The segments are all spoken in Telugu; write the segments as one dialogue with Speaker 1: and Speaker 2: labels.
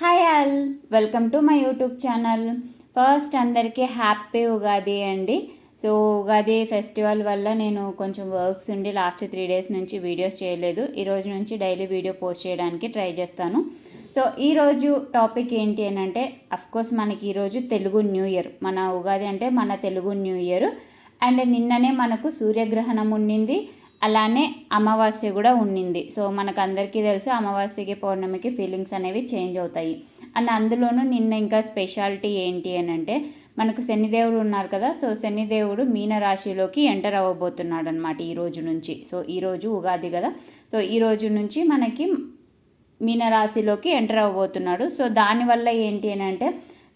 Speaker 1: Hi all welcome to my YouTube channel first అందరికీ హ్యాపీ ఉగాది అండి సో ఉగాది ఫెస్టివల్ వల్ల నేను కొంచెం వర్క్స్ ఉండి లాస్ట్ త్రీ డేస్ నుంచి వీడియోస్ చేయలేదు ఈరోజు నుంచి డైలీ వీడియో పోస్ట్ చేయడానికి ట్రై చేస్తాను సో ఈరోజు టాపిక్ ఏంటి అని అంటే అఫ్కోర్స్ మనకి ఈరోజు తెలుగు న్యూ ఇయర్ మన ఉగాది అంటే మన తెలుగు న్యూ ఇయర్ అండ్ నిన్ననే మనకు సూర్యగ్రహణం ఉండింది అలానే అమావాస్య కూడా ఉన్నింది సో మనకు అందరికీ తెలుసు అమావాస్యకి పౌర్ణమికి ఫీలింగ్స్ అనేవి చేంజ్ అవుతాయి అండ్ అందులోనూ నిన్న ఇంకా స్పెషాలిటీ ఏంటి అని అంటే మనకు శనిదేవుడు ఉన్నారు కదా సో శనిదేవుడు మీనరాశిలోకి ఎంటర్ అవ్వబోతున్నాడు అనమాట ఈ రోజు నుంచి సో ఈరోజు ఉగాది కదా సో ఈ రోజు నుంచి మనకి మీనరాశిలోకి ఎంటర్ అవ్వబోతున్నాడు సో దానివల్ల ఏంటి అని అంటే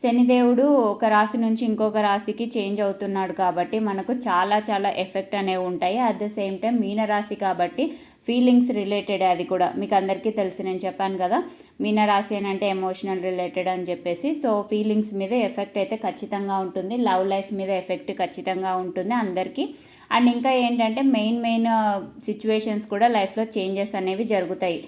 Speaker 1: శనిదేవుడు ఒక రాశి నుంచి ఇంకొక రాశికి చేంజ్ అవుతున్నాడు కాబట్టి మనకు చాలా చాలా ఎఫెక్ట్ అనేవి ఉంటాయి అట్ ద సేమ్ టైం మీనరాశి కాబట్టి ఫీలింగ్స్ రిలేటెడ్ అది కూడా మీకు అందరికీ తెలిసి నేను చెప్పాను కదా మీనరాశి అని అంటే ఎమోషనల్ రిలేటెడ్ అని చెప్పేసి సో ఫీలింగ్స్ మీద ఎఫెక్ట్ అయితే ఖచ్చితంగా ఉంటుంది లవ్ లైఫ్ మీద ఎఫెక్ట్ ఖచ్చితంగా ఉంటుంది అందరికీ అండ్ ఇంకా ఏంటంటే మెయిన్ మెయిన్ సిచ్యువేషన్స్ కూడా లైఫ్లో చేంజెస్ అనేవి జరుగుతాయి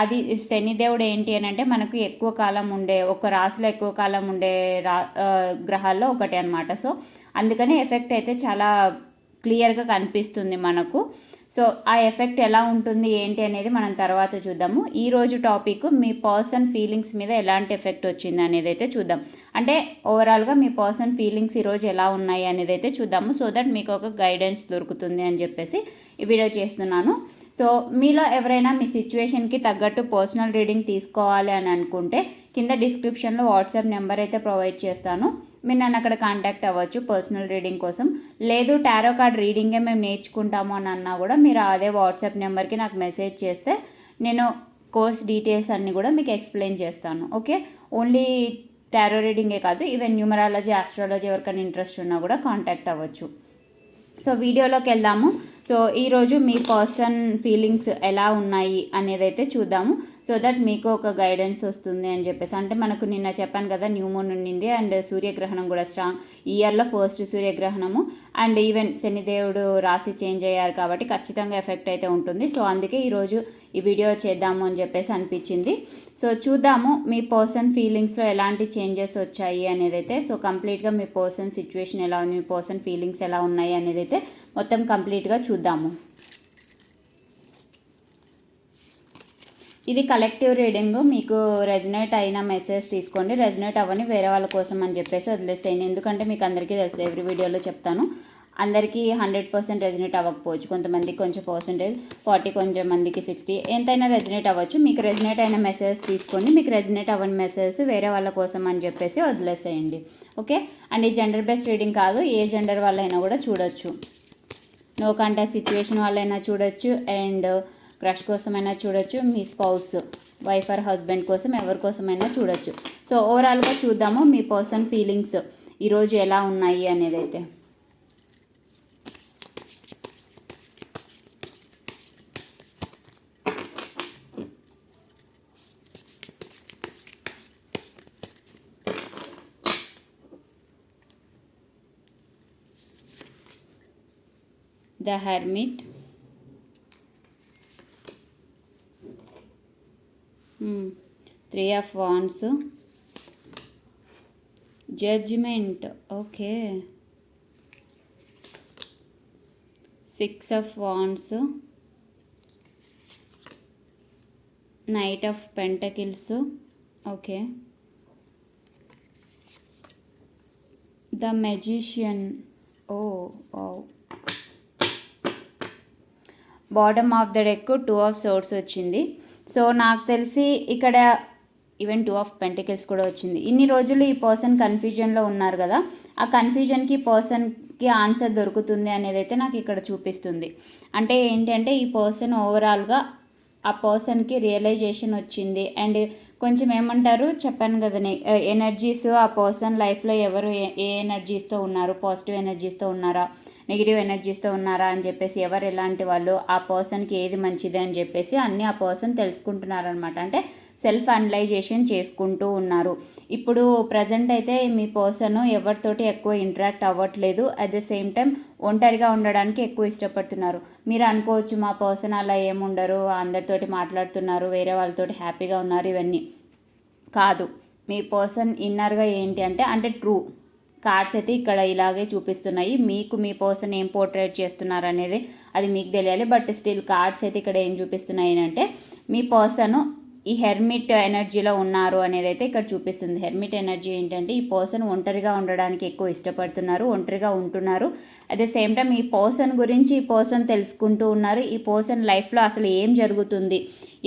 Speaker 1: అది శనిదేవుడు ఏంటి అని అంటే మనకు ఎక్కువ కాలం ఉండే ఒక రాశిలో ఎక్కువ కాలం ఉండే రా గ్రహాల్లో ఒకటి అనమాట సో అందుకనే ఎఫెక్ట్ అయితే చాలా క్లియర్గా కనిపిస్తుంది మనకు సో ఆ ఎఫెక్ట్ ఎలా ఉంటుంది ఏంటి అనేది మనం తర్వాత చూద్దాము ఈరోజు టాపిక్ మీ పర్సన్ ఫీలింగ్స్ మీద ఎలాంటి ఎఫెక్ట్ వచ్చింది అనేది అయితే చూద్దాం అంటే ఓవరాల్గా మీ పర్సన్ ఫీలింగ్స్ ఈరోజు ఎలా ఉన్నాయి అనేది అయితే చూద్దాము సో దట్ మీకు ఒక గైడెన్స్ దొరుకుతుంది అని చెప్పేసి ఈ వీడియో చేస్తున్నాను సో మీలో ఎవరైనా మీ సిచ్యువేషన్కి తగ్గట్టు పర్సనల్ రీడింగ్ తీసుకోవాలి అని అనుకుంటే కింద డిస్క్రిప్షన్లో వాట్సాప్ నెంబర్ అయితే ప్రొవైడ్ చేస్తాను మీరు నన్ను అక్కడ కాంటాక్ట్ అవ్వచ్చు పర్సనల్ రీడింగ్ కోసం లేదు టారో కార్డ్ రీడింగే మేము నేర్చుకుంటాము అని అన్నా కూడా మీరు అదే వాట్సాప్ నెంబర్కి నాకు మెసేజ్ చేస్తే నేను కోర్స్ డీటెయిల్స్ అన్నీ కూడా మీకు ఎక్స్ప్లెయిన్ చేస్తాను ఓకే ఓన్లీ టారో రీడింగే కాదు ఈవెన్ న్యూమరాలజీ ఆస్ట్రాలజీ ఎవరికైనా ఇంట్రెస్ట్ ఉన్నా కూడా కాంటాక్ట్ అవ్వచ్చు సో వీడియోలోకి వెళ్దాము సో ఈరోజు మీ పర్సన్ ఫీలింగ్స్ ఎలా ఉన్నాయి అనేది అయితే చూద్దాము సో దట్ మీకు ఒక గైడెన్స్ వస్తుంది అని చెప్పేసి అంటే మనకు నిన్న చెప్పాను కదా న్యూ మూన్ ఉండింది అండ్ సూర్యగ్రహణం కూడా స్ట్రాంగ్ ఇయర్లో ఫస్ట్ సూర్యగ్రహణము అండ్ ఈవెన్ శనిదేవుడు రాశి చేంజ్ అయ్యారు కాబట్టి ఖచ్చితంగా ఎఫెక్ట్ అయితే ఉంటుంది సో అందుకే ఈరోజు ఈ వీడియో చేద్దాము అని చెప్పేసి అనిపించింది సో చూద్దాము మీ పర్సన్ ఫీలింగ్స్లో ఎలాంటి చేంజెస్ వచ్చాయి అనేది అయితే సో కంప్లీట్గా మీ పర్సన్ సిచ్యువేషన్ ఎలా ఉంది మీ పర్సన్ ఫీలింగ్స్ ఎలా ఉన్నాయి అనేది అయితే మొత్తం కంప్లీట్గా చూద్దాం చూద్దాము ఇది కలెక్టివ్ రీడింగ్ మీకు రెజనేట్ అయిన మెసేజ్ తీసుకోండి రెజనేట్ అవ్వని వేరే వాళ్ళ కోసం అని చెప్పేసి వదిలేసేయండి ఎందుకంటే మీకు అందరికీ తెలుసు ఎవ్రీ వీడియోలో చెప్తాను అందరికీ హండ్రెడ్ పర్సెంట్ రెజనేట్ అవ్వకపోవచ్చు కొంతమందికి కొంచెం పర్సెంటేజ్ ఫార్టీ కొంచెం మందికి సిక్స్టీ ఎంతైనా రెజనేట్ అవ్వచ్చు మీకు రెజనేట్ అయిన మెసేజ్ తీసుకోండి మీకు రెజనేట్ అవ్వని మెసేజెస్ వేరే వాళ్ళ కోసం అని చెప్పేసి వదిలేసేయండి ఓకే అండ్ ఈ జెండర్ బేస్డ్ రీడింగ్ కాదు ఏ జెండర్ వాళ్ళైనా కూడా చూడొచ్చు నో కాంటాక్ట్ సిచ్యువేషన్ వాళ్ళైనా చూడొచ్చు అండ్ క్రష్ కోసమైనా చూడొచ్చు మీ స్పౌస్ వైఫ్ ఆర్ హస్బెండ్ కోసం ఎవరి కోసమైనా చూడొచ్చు సో ఓవరాల్గా చూద్దాము మీ పర్సన్ ఫీలింగ్స్ ఈరోజు ఎలా ఉన్నాయి అనేది అయితే the hermit. Hmm. Three of Wands, Judgment, okay, Six of Wands, Knight of Pentacles, okay, the Magician, oh, bottom of the deck two of swords వచ్చింది సో నాకు తెలిసి ఇక్కడ ఈవెన్ టూ ఆఫ్ పెంటికల్స్ కూడా వచ్చింది ఇన్ని రోజులు ఈ పర్సన్ కన్ఫ్యూజన్లో ఉన్నారు కదా ఆ కన్ఫ్యూజన్కి పర్సన్కి ఆన్సర్ దొరుకుతుంది అనేది అయితే నాకు ఇక్కడ చూపిస్తుంది అంటే ఏంటంటే ఈ పర్సన్ ఓవరాల్గా ఆ పర్సన్కి రియలైజేషన్ వచ్చింది అండ్ కొంచెం ఏమంటారు చెప్పాను కదా ఎనర్జీస్ ఆ పర్సన్ లైఫ్లో ఎవరు ఏ ఎనర్జీస్తో ఉన్నారు పాజిటివ్ ఎనర్జీస్తో ఉన్నారా నెగిటివ్ ఎనర్జీస్తో ఉన్నారా అని చెప్పేసి ఎవరు ఎలాంటి వాళ్ళు ఆ పర్సన్కి ఏది మంచిది అని చెప్పేసి అన్నీ ఆ పర్సన్ తెలుసుకుంటున్నారనమాట అంటే సెల్ఫ్ అనలైజేషన్ చేసుకుంటూ ఉన్నారు ఇప్పుడు ప్రజెంట్ అయితే మీ పర్సన్ ఎవరితోటి ఎక్కువ ఇంటరాక్ట్ అవ్వట్లేదు అట్ ద సేమ్ టైం ఒంటరిగా ఉండడానికి ఎక్కువ ఇష్టపడుతున్నారు మీరు అనుకోవచ్చు మా పర్సన్ అలా ఏముండరు అందరితోటి మాట్లాడుతున్నారు వేరే వాళ్ళతోటి హ్యాపీగా ఉన్నారు ఇవన్నీ కాదు మీ పర్సన్ ఇన్నర్గా ఏంటి అంటే అంటే ట్రూ కార్డ్స్ అయితే ఇక్కడ ఇలాగే చూపిస్తున్నాయి మీకు మీ పర్సన్ ఏం పోర్ట్రేట్ చేస్తున్నారు అనేది అది మీకు తెలియాలి బట్ స్టిల్ కార్డ్స్ అయితే ఇక్కడ ఏం చూపిస్తున్నాయి అంటే మీ పర్సన్ ఈ హెర్మిట్ ఎనర్జీలో ఉన్నారు అనేది అయితే ఇక్కడ చూపిస్తుంది హెర్మిట్ ఎనర్జీ ఏంటంటే ఈ పర్సన్ ఒంటరిగా ఉండడానికి ఎక్కువ ఇష్టపడుతున్నారు ఒంటరిగా ఉంటున్నారు అట్ ద సేమ్ టైం ఈ పర్సన్ గురించి ఈ పర్సన్ తెలుసుకుంటూ ఉన్నారు ఈ పర్సన్ లైఫ్లో అసలు ఏం జరుగుతుంది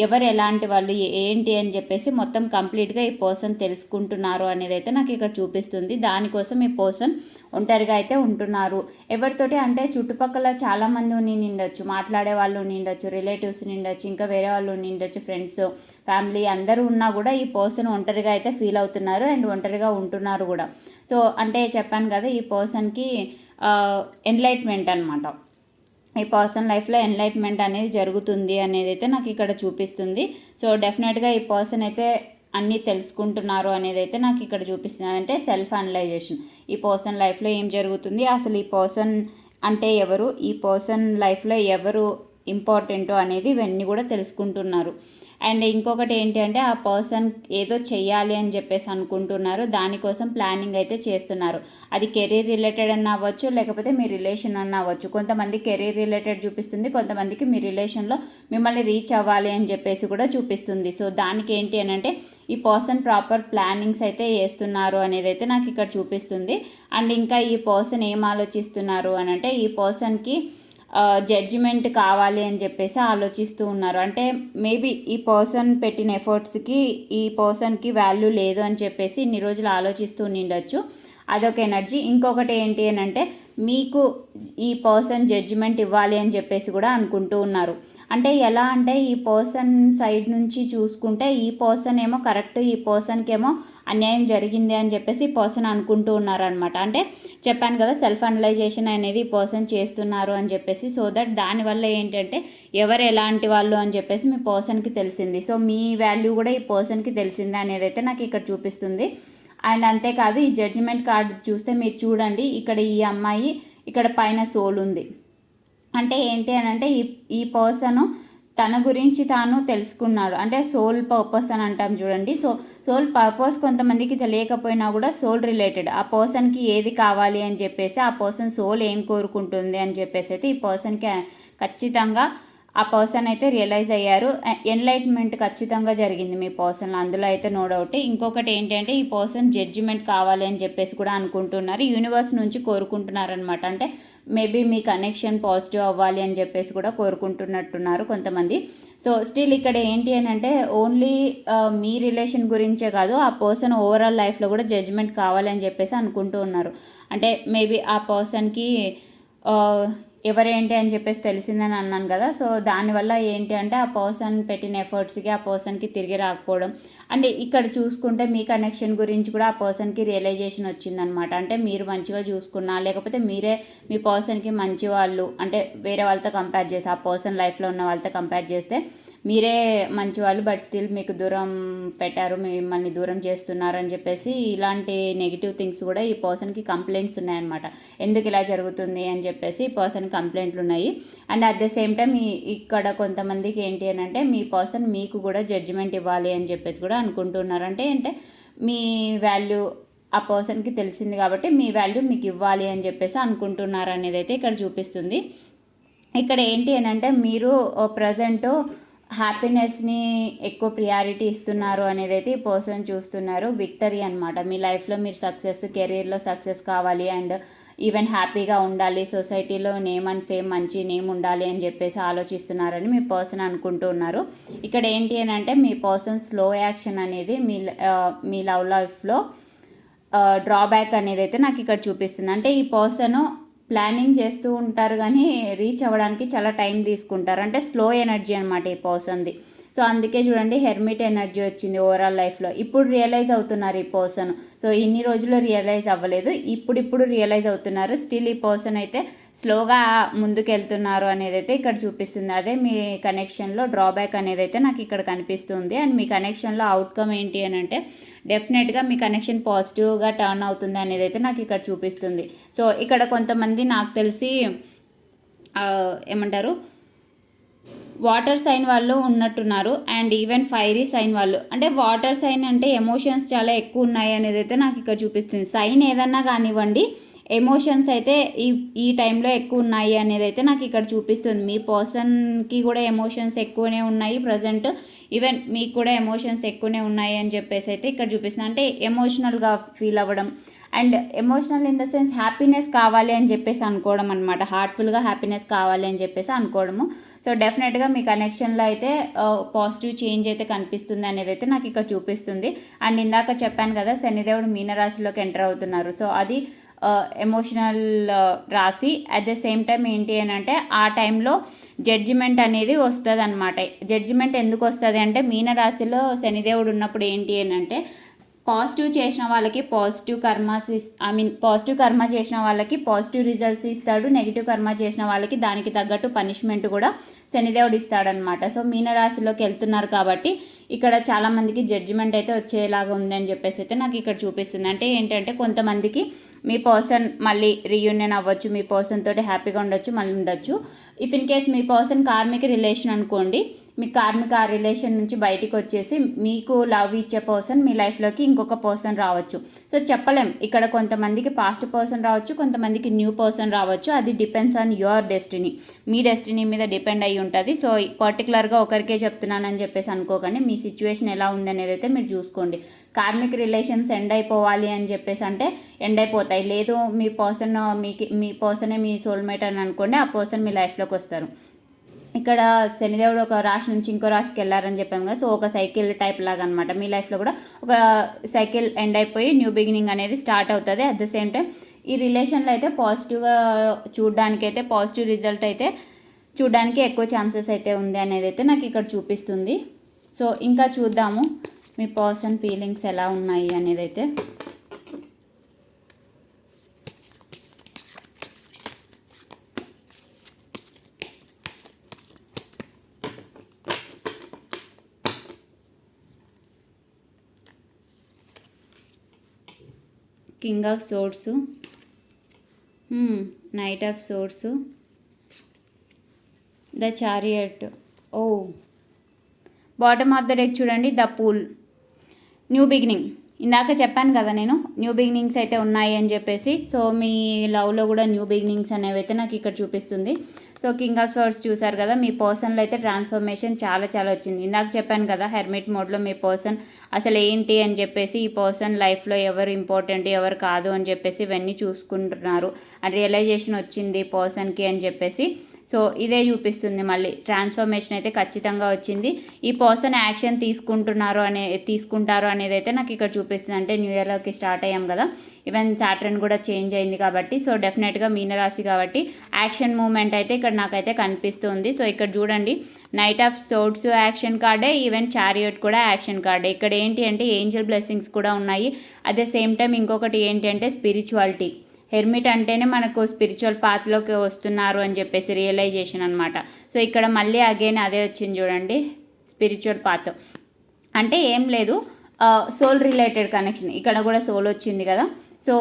Speaker 1: ఎవరు ఎలాంటి వాళ్ళు ఏంటి అని చెప్పేసి మొత్తం కంప్లీట్గా ఈ పర్సన్ తెలుసుకుంటున్నారు అనేది అయితే నాకు ఇక్కడ చూపిస్తుంది దానికోసం ఈ పర్సన్ ఒంటరిగా అయితే ఉంటున్నారు ఎవరితోటి అంటే చుట్టుపక్కల చాలామంది నిండొచ్చు మాట్లాడే వాళ్ళు నిండొచ్చు రిలేటివ్స్ నిండొచ్చు ఇంకా వేరే వాళ్ళు నిండొచ్చు ఫ్రెండ్స్ ఫ్యామిలీ అందరూ ఉన్నా కూడా ఈ పర్సన్ ఒంటరిగా అయితే ఫీల్ అవుతున్నారు అండ్ ఒంటరిగా ఉంటున్నారు కూడా సో అంటే చెప్పాను కదా ఈ పర్సన్కి ఎన్లైట్మెంట్ అనమాట ఈ పర్సన్ లైఫ్లో ఎన్లైట్మెంట్ అనేది జరుగుతుంది అనేది అయితే నాకు ఇక్కడ చూపిస్తుంది సో డెఫినెట్గా ఈ పర్సన్ అయితే అన్నీ తెలుసుకుంటున్నారు అనేది అయితే నాకు ఇక్కడ చూపిస్తుంది అంటే సెల్ఫ్ అనలైజేషన్ ఈ పర్సన్ లైఫ్లో ఏం జరుగుతుంది అసలు ఈ పర్సన్ అంటే ఎవరు ఈ పర్సన్ లైఫ్లో ఎవరు ఇంపార్టెంటో అనేది ఇవన్నీ కూడా తెలుసుకుంటున్నారు అండ్ ఇంకొకటి ఏంటి అంటే ఆ పర్సన్ ఏదో చేయాలి అని చెప్పేసి అనుకుంటున్నారు దానికోసం ప్లానింగ్ అయితే చేస్తున్నారు అది కెరీర్ రిలేటెడ్ అన్న అవ్వచ్చు లేకపోతే మీ రిలేషన్ అన్న అవ్వచ్చు కొంతమంది కెరీర్ రిలేటెడ్ చూపిస్తుంది కొంతమందికి మీ రిలేషన్లో మిమ్మల్ని రీచ్ అవ్వాలి అని చెప్పేసి కూడా చూపిస్తుంది సో దానికి ఏంటి అని అంటే ఈ పర్సన్ ప్రాపర్ ప్లానింగ్స్ అయితే వేస్తున్నారు అనేది అయితే నాకు ఇక్కడ చూపిస్తుంది అండ్ ఇంకా ఈ పర్సన్ ఏం ఆలోచిస్తున్నారు అని అంటే ఈ పర్సన్కి జడ్జిమెంట్ కావాలి అని చెప్పేసి ఆలోచిస్తూ ఉన్నారు అంటే మేబీ ఈ పర్సన్ పెట్టిన ఎఫర్ట్స్కి ఈ పర్సన్కి వాల్యూ లేదు అని చెప్పేసి ఇన్ని రోజులు ఆలోచిస్తూ ఉండొచ్చు అదొక ఎనర్జీ ఇంకొకటి ఏంటి అని అంటే మీకు ఈ పర్సన్ జడ్జిమెంట్ ఇవ్వాలి అని చెప్పేసి కూడా అనుకుంటూ ఉన్నారు అంటే ఎలా అంటే ఈ పర్సన్ సైడ్ నుంచి చూసుకుంటే ఈ పర్సన్ ఏమో కరెక్ట్ ఈ పర్సన్కి ఏమో అన్యాయం జరిగింది అని చెప్పేసి ఈ పర్సన్ అనుకుంటూ ఉన్నారనమాట అంటే చెప్పాను కదా సెల్ఫ్ అనలైజేషన్ అనేది ఈ పర్సన్ చేస్తున్నారు అని చెప్పేసి సో దట్ దానివల్ల ఏంటంటే ఎవరు ఎలాంటి వాళ్ళు అని చెప్పేసి మీ పర్సన్కి తెలిసింది సో మీ వాల్యూ కూడా ఈ పర్సన్కి తెలిసింది అనేది అయితే నాకు ఇక్కడ చూపిస్తుంది అండ్ అంతేకాదు ఈ జడ్జిమెంట్ కార్డు చూస్తే మీరు చూడండి ఇక్కడ ఈ అమ్మాయి ఇక్కడ పైన సోల్ ఉంది అంటే ఏంటి అని అంటే ఈ ఈ పర్సను తన గురించి తాను తెలుసుకున్నాడు అంటే సోల్ పర్పస్ అని అంటాం చూడండి సో సోల్ పర్పస్ కొంతమందికి తెలియకపోయినా కూడా సోల్ రిలేటెడ్ ఆ పర్సన్కి ఏది కావాలి అని చెప్పేసి ఆ పర్సన్ సోల్ ఏం కోరుకుంటుంది అని చెప్పేసి అయితే ఈ పర్సన్కి ఖచ్చితంగా ఆ పర్సన్ అయితే రియలైజ్ అయ్యారు ఎన్లైట్మెంట్ ఖచ్చితంగా జరిగింది మీ పర్సన్లో అందులో అయితే నో డౌట్ ఇంకొకటి ఏంటంటే ఈ పర్సన్ జడ్జిమెంట్ కావాలి అని చెప్పేసి కూడా అనుకుంటున్నారు యూనివర్స్ నుంచి కోరుకుంటున్నారనమాట అంటే మేబీ మీ కనెక్షన్ పాజిటివ్ అవ్వాలి అని చెప్పేసి కూడా కోరుకుంటున్నట్టున్నారు కొంతమంది సో స్టిల్ ఇక్కడ ఏంటి అని అంటే ఓన్లీ మీ రిలేషన్ గురించే కాదు ఆ పర్సన్ ఓవరాల్ లైఫ్లో కూడా జడ్జిమెంట్ కావాలి అని చెప్పేసి అనుకుంటూ ఉన్నారు అంటే మేబీ ఆ పర్సన్కి ఎవరేంటి అని చెప్పేసి తెలిసిందని అన్నాను కదా సో దానివల్ల ఏంటి అంటే ఆ పర్సన్ పెట్టిన ఎఫర్ట్స్కి ఆ పర్సన్కి తిరిగి రాకపోవడం అంటే ఇక్కడ చూసుకుంటే మీ కనెక్షన్ గురించి కూడా ఆ పర్సన్కి రియలైజేషన్ వచ్చిందనమాట అంటే మీరు మంచిగా చూసుకున్నా లేకపోతే మీరే మీ పర్సన్కి మంచి వాళ్ళు అంటే వేరే వాళ్ళతో కంపేర్ చేసి ఆ పర్సన్ లైఫ్లో ఉన్న వాళ్ళతో కంపేర్ చేస్తే మీరే మంచివాళ్ళు బట్ స్టిల్ మీకు దూరం పెట్టారు మిమ్మల్ని దూరం చేస్తున్నారు అని చెప్పేసి ఇలాంటి నెగిటివ్ థింగ్స్ కూడా ఈ పర్సన్కి కంప్లైంట్స్ ఉన్నాయన్నమాట ఎందుకు ఇలా జరుగుతుంది అని చెప్పేసి ఈ పర్సన్ కంప్లైంట్లు ఉన్నాయి and at the same time ఇక్కడ కొంతమందికి ఏంటి అని అంటే మీ పర్సన్ మీకు కూడా జడ్జిమెంట్ ఇవ్వాలి అని చెప్పేసి కూడా అనుకుంటున్నారు అంటే అంటే మీ వాల్యూ ఆ పర్సన్కి తెలిసింది కాబట్టి మీ వాల్యూ మీకు ఇవ్వాలి అని చెప్పేసి అనుకుంటున్నారు అనేది అయితే ఇక్కడ చూపిస్తుంది ఇక్కడ ఏంటి అని అంటే మీరు ప్రజెంటు హ్యాపీనెస్ని ఎక్కువ ప్రియారిటీ ఇస్తున్నారు అనేది అయితే ఈ పర్సన్ చూస్తున్నారు విక్టరీ అనమాట మీ లైఫ్లో మీరు సక్సెస్ కెరీర్లో సక్సెస్ కావాలి అండ్ ఈవెన్ హ్యాపీగా ఉండాలి సొసైటీలో నేమ్ అండ్ ఫేమ్ మంచి నేమ్ ఉండాలి అని చెప్పేసి ఆలోచిస్తున్నారని మీ పర్సన్ అనుకుంటూ ఉన్నారు ఇక్కడ ఏంటి అని అంటే మీ పర్సన్ స్లో యాక్షన్ అనేది మీ మీ లవ్ లైఫ్లో డ్రాబ్యాక్ అనేది అయితే నాకు ఇక్కడ చూపిస్తుంది అంటే ఈ పర్సన్ ప్లానింగ్ చేస్తూ ఉంటారు కానీ రీచ్ అవ్వడానికి చాలా టైం తీసుకుంటారు అంటే స్లో ఎనర్జీ అనమాట ఈ పర్సన్ది సో అందుకే చూడండి హెర్మిట్ ఎనర్జీ వచ్చింది ఓవరాల్ లైఫ్లో ఇప్పుడు రియలైజ్ అవుతున్నారు ఈ పర్సన్ సో ఇన్ని రోజులు రియలైజ్ అవ్వలేదు ఇప్పుడిప్పుడు రియలైజ్ అవుతున్నారు స్టిల్ ఈ పర్సన్ అయితే స్లోగా ముందుకెళ్తున్నారు అనేది అయితే ఇక్కడ చూపిస్తుంది అదే మీ కనెక్షన్లో డ్రాబ్యాక్ అనేది అయితే నాకు ఇక్కడ కనిపిస్తుంది అండ్ మీ కనెక్షన్లో అవుట్కమ్ ఏంటి అని అంటే డెఫినెట్గా మీ కనెక్షన్ పాజిటివ్గా టర్న్ అవుతుంది అనేది అయితే నాకు ఇక్కడ చూపిస్తుంది సో ఇక్కడ కొంతమంది నాకు తెలిసి ఏమంటారు వాటర్ సైన్ వాళ్ళు ఉన్నట్టున్నారు అండ్ ఈవెన్ ఫైరీ సైన్ వాళ్ళు అంటే వాటర్ సైన్ అంటే ఎమోషన్స్ చాలా ఎక్కువ ఉన్నాయి అనేది అయితే నాకు ఇక్కడ చూపిస్తుంది సైన్ ఏదన్నా కానివ్వండి ఎమోషన్స్ అయితే ఈ ఈ టైంలో ఎక్కువ ఉన్నాయి అనేది అయితే నాకు ఇక్కడ చూపిస్తుంది మీ పర్సన్కి కూడా ఎమోషన్స్ ఎక్కువనే ఉన్నాయి ప్రజెంట్ ఈవెన్ మీకు కూడా ఎమోషన్స్ ఎక్కువనే ఉన్నాయి అని చెప్పేసి అయితే ఇక్కడ చూపిస్తుంది అంటే ఎమోషనల్గా ఫీల్ అవ్వడం and emotional in the sense happiness కావాలి అని చెప్పేసి అనుకోవడం అనమాట హార్ట్ఫుల్గా హ్యాపీనెస్ కావాలి అని చెప్పేసి అనుకోవడము సో డెఫినెట్గా మీ కనెక్షన్లో అయితే పాజిటివ్ చేంజ్ అయితే కనిపిస్తుంది అనేది అయితే నాకు ఇక్కడ చూపిస్తుంది అండ్ ఇందాక చెప్పాను కదా శనిదేవుడు మీనరాశిలోకి ఎంటర్ అవుతున్నారు సో అది ఎమోషనల్ రాసి అట్ ద సేమ్ టైం ఏంటి అని అంటే ఆ టైంలో జడ్జిమెంట్ అనేది వస్తుంది అనమాట జడ్జిమెంట్ ఎందుకు వస్తుంది అంటే మీనరాశిలో శనిదేవుడు ఉన్నప్పుడు ఏంటి అని అంటే పాజిటివ్ చేసిన వాళ్ళకి positive karmas I mean positive karma చేసిన వాళ్ళకి పాజిటివ్ రిజల్ట్స్ ఇస్తాడు నెగిటివ్ కర్మ చేసిన వాళ్ళకి దానికి తగ్గట్టు పనిష్మెంట్ కూడా శనిదేవుడు ఇస్తాడనమాట సో మీనరాశిలోకి వెళ్తున్నారు కాబట్టి ఇక్కడ చాలామందికి జడ్జిమెంట్ అయితే వచ్చేలాగా ఉందని చెప్పేసి అయితే నాకు ఇక్కడ చూపిస్తుంది అంటే ఏంటంటే కొంతమందికి మీ పర్సన్ మళ్ళీ రీయూనియన్ అవ్వచ్చు మీ పర్సన్ తోటి హ్యాపీగా ఉండొచ్చు మళ్ళీ ఉండొచ్చు ఇఫ్ ఇన్ కేస్ మీ పర్సన్ కార్మిక రిలేషన్ అనుకోండి మీ కార్మిక రిలేషన్ నుంచి బయటికి వచ్చేసి మీకు లవ్ ఇచ్చే పర్సన్ మీ లైఫ్లోకి ఇంకొక పర్సన్ రావచ్చు సో చెప్పలేం ఇక్కడ కొంతమందికి పాస్ట్ పర్సన్ రావచ్చు కొంతమందికి న్యూ పర్సన్ రావచ్చు అది డిపెండ్స్ ఆన్ యువర్ డెస్టినీ మీ డెస్టినీ మీద డిపెండ్ అయి ఉంటుంది సో పర్టికులర్గా ఒకరికే చెప్తున్నానని చెప్పేసి అనుకోకండి మీ సిచ్యువేషన్ ఎలా ఉందనేది అయితే మీరు చూసుకోండి కార్మిక రిలేషన్స్ ఎండ్ అయిపోవాలి అని చెప్పేసి అంటే ఎండ్ అయిపోతాయి లేదు మీ పర్సన్ మీకు మీ పర్సనే మీ సోల్మేట్ అని అనుకోండి ఆ పర్సన్ మీ లైఫ్లోకి వస్తారు ఇక్కడ శనిదేవుడు ఒక రాశి నుంచి ఇంకో రాశికి వెళ్ళారని చెప్పాము కదా సో ఒక సైకిల్ టైప్ లాగా అనమాట మీ లైఫ్లో కూడా ఒక సైకిల్ ఎండ్ అయిపోయి న్యూ బిగినింగ్ అనేది స్టార్ట్ అవుతుంది అట్ ద సేమ్ టైం ఈ రిలేషన్లో అయితే పాజిటివ్గా చూడడానికి అయితే పాజిటివ్ రిజల్ట్ అయితే చూడడానికి ఎక్కువ ఛాన్సెస్ అయితే ఉంది అనేది అయితే నాకు ఇక్కడ చూపిస్తుంది సో ఇంకా చూద్దాము మీ పర్సన్ ఫీలింగ్స్ ఎలా ఉన్నాయి అనేది అయితే king of swords knight of swords the chariot oh bottom of the deck చూడండి ద పూల్ న్యూ బిగినింగ్ ఇందాక చెప్పాను కదా నేను న్యూ బిగినింగ్స్ అయితే ఉన్నాయి అని చెప్పేసి సో మీ లవ్లో కూడా న్యూ బిగినింగ్స్ అనేవి అయితే నాకు ఇక్కడ చూపిస్తుంది సో కింగ్ ఆఫ్ సోర్స్ చూసారు కదా మీ పర్సన్లో అయితే ట్రాన్స్ఫర్మేషన్ చాలా చాలా వచ్చింది ఇందాక చెప్పాను కదా హెర్మిట్ మోడ్లో మీ పర్సన్ అసలు ఏంటి అని చెప్పేసి ఈ పర్సన్ లైఫ్లో ఎవరు ఇంపార్టెంట్ ఎవరు కాదు అని చెప్పేసి ఇవన్నీ చూసుకుంటున్నారు రియలైజేషన్ వచ్చింది పర్సన్కి అని చెప్పేసి సో ఇదే చూపిస్తుంది మళ్ళీ ట్రాన్స్ఫర్మేషన్ అయితే ఖచ్చితంగా వచ్చింది ఈ పర్సన్ యాక్షన్ తీసుకుంటున్నారు అనే తీసుకుంటారు అనేది అయితే నాకు ఇక్కడ చూపిస్తుంది అంటే న్యూ ఇయర్లోకి స్టార్ట్ అయ్యాం కదా ఈవెన్ సాటర్న్ కూడా చేంజ్ అయింది కాబట్టి సో డెఫినెట్గా మీనరాశి కాబట్టి యాక్షన్ మూమెంట్ అయితే ఇక్కడ నాకైతే కనిపిస్తుంది సో ఇక్కడ చూడండి నైట్ ఆఫ్ సోట్స్ యాక్షన్ కార్డే ఈవెన్ చారియట్ కూడా యాక్షన్ కార్డే ఇక్కడ ఏంటి అంటే ఏంజల్ బ్లెస్సింగ్స్ కూడా ఉన్నాయి అదే సేమ్ టైం ఇంకొకటి ఏంటి అంటే స్పిరిచువాలిటీ హెర్మిట్ అంటేనే మనకు స్పిరిచువల్ పాత్లోకి వస్తున్నారు అని చెప్పేసి రియలైజేషన్ అనమాట సో ఇక్కడ మళ్ళీ అగైన్ అదే వచ్చింది చూడండి స్పిరిచువల్ పాత్ అంటే ఏం లేదు సోల్ రిలేటెడ్ కనెక్షన్ ఇక్కడ కూడా సోల్ వచ్చింది కదా సో